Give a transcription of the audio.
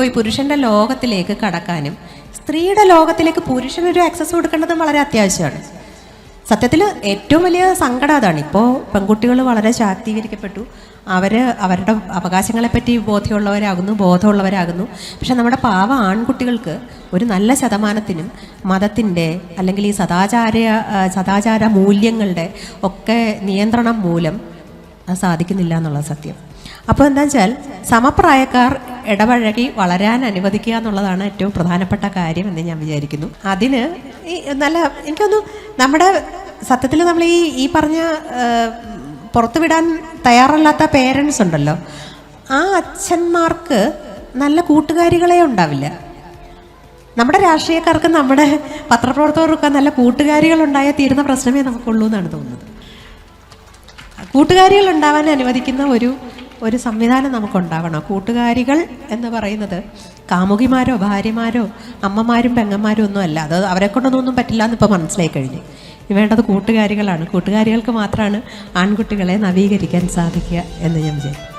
ഈ പുരുഷന്റെ ലോകത്തിലേക്ക് കടക്കാനും സ്ത്രീയുടെ ലോകത്തിലേക്ക് പുരുഷനൊരു ആക്സസ് കൊടുക്കേണ്ടതും വളരെ അത്യാവശ്യമാണ്. സത്യത്തിൽ ഏറ്റവും വലിയ സങ്കടം അതാണ്. ഇപ്പോൾ പെൺകുട്ടികൾ വളരെ ശാക്തീകരിക്കപ്പെട്ടു. അവർ അവരുടെ അവകാശങ്ങളെപ്പറ്റി ബോധ്യമുള്ളവരാകുന്നു ബോധമുള്ളവരാകുന്നു. പക്ഷെ നമ്മുടെ പാവ ആൺകുട്ടികൾക്ക് ഒരു നല്ല ശതമാനത്തിനും മതത്തിന്റെ അല്ലെങ്കിൽ ഈ സദാചാര സദാചാര മൂല്യങ്ങളുടെ ഒക്കെ നിയന്ത്രണം മൂലം അത് സാധിക്കുന്നില്ല എന്നുള്ള സത്യം. അപ്പോൾ എന്താ വെച്ചാൽ സമപ്രായക്കാർ ഇടപഴകി വളരാൻ അനുവദിക്കുക എന്നുള്ളതാണ് ഏറ്റവും പ്രധാനപ്പെട്ട കാര്യം എന്ന് ഞാൻ വിചാരിക്കുന്നു. അതിന് നല്ല എനിക്കൊന്നു നമ്മുടെ സത്യത്തിൽ നമ്മൾ ഈ ഈ പറഞ്ഞ പുറത്തുവിടാൻ പുറത്തു വിടാൻ തയ്യാറല്ലാത്ത പേരൻസ് ഉണ്ടല്ലോ. ആ അച്ഛന്മാർക്ക് നല്ല കൂട്ടുകാരികളെ ഉണ്ടാവില്ല. നമ്മുടെ രാഷ്ട്രീയക്കാർക്ക് നമ്മുടെ പത്രപ്രവർത്തകർക്ക് നല്ല കൂട്ടുകാരികൾ ഉണ്ടായാൽ തീരുന്ന പ്രശ്നമേ നമുക്കുള്ളൂ എന്നാണ് തോന്നുന്നത്. കൂട്ടുകാരികൾ ഉണ്ടാവാൻ അനുവദിക്കുന്ന ഒരു ഒരു സംവിധാനം നമുക്കുണ്ടാവണം കൂട്ടുകാരികൾ എന്ന് പറയുന്നത് കാമുകിമാരോ ഭാര്യമാരോ അമ്മമാരും പെങ്ങന്മാരും ഒന്നും അല്ല. അത് അവരെ കൊണ്ടൊന്നും പറ്റില്ല എന്ന് ഇപ്പോൾ മനസ്സിലായി കഴിഞ്ഞു. വേണ്ടത് കൂട്ടുകാരികളാണ്. കൂട്ടുകാരികൾക്ക് മാത്രമാണ് ആൺകുട്ടികളെ നവീകരിക്കാൻ സാധിക്കുക എന്ന് ഞാൻ വിചാരിക്കും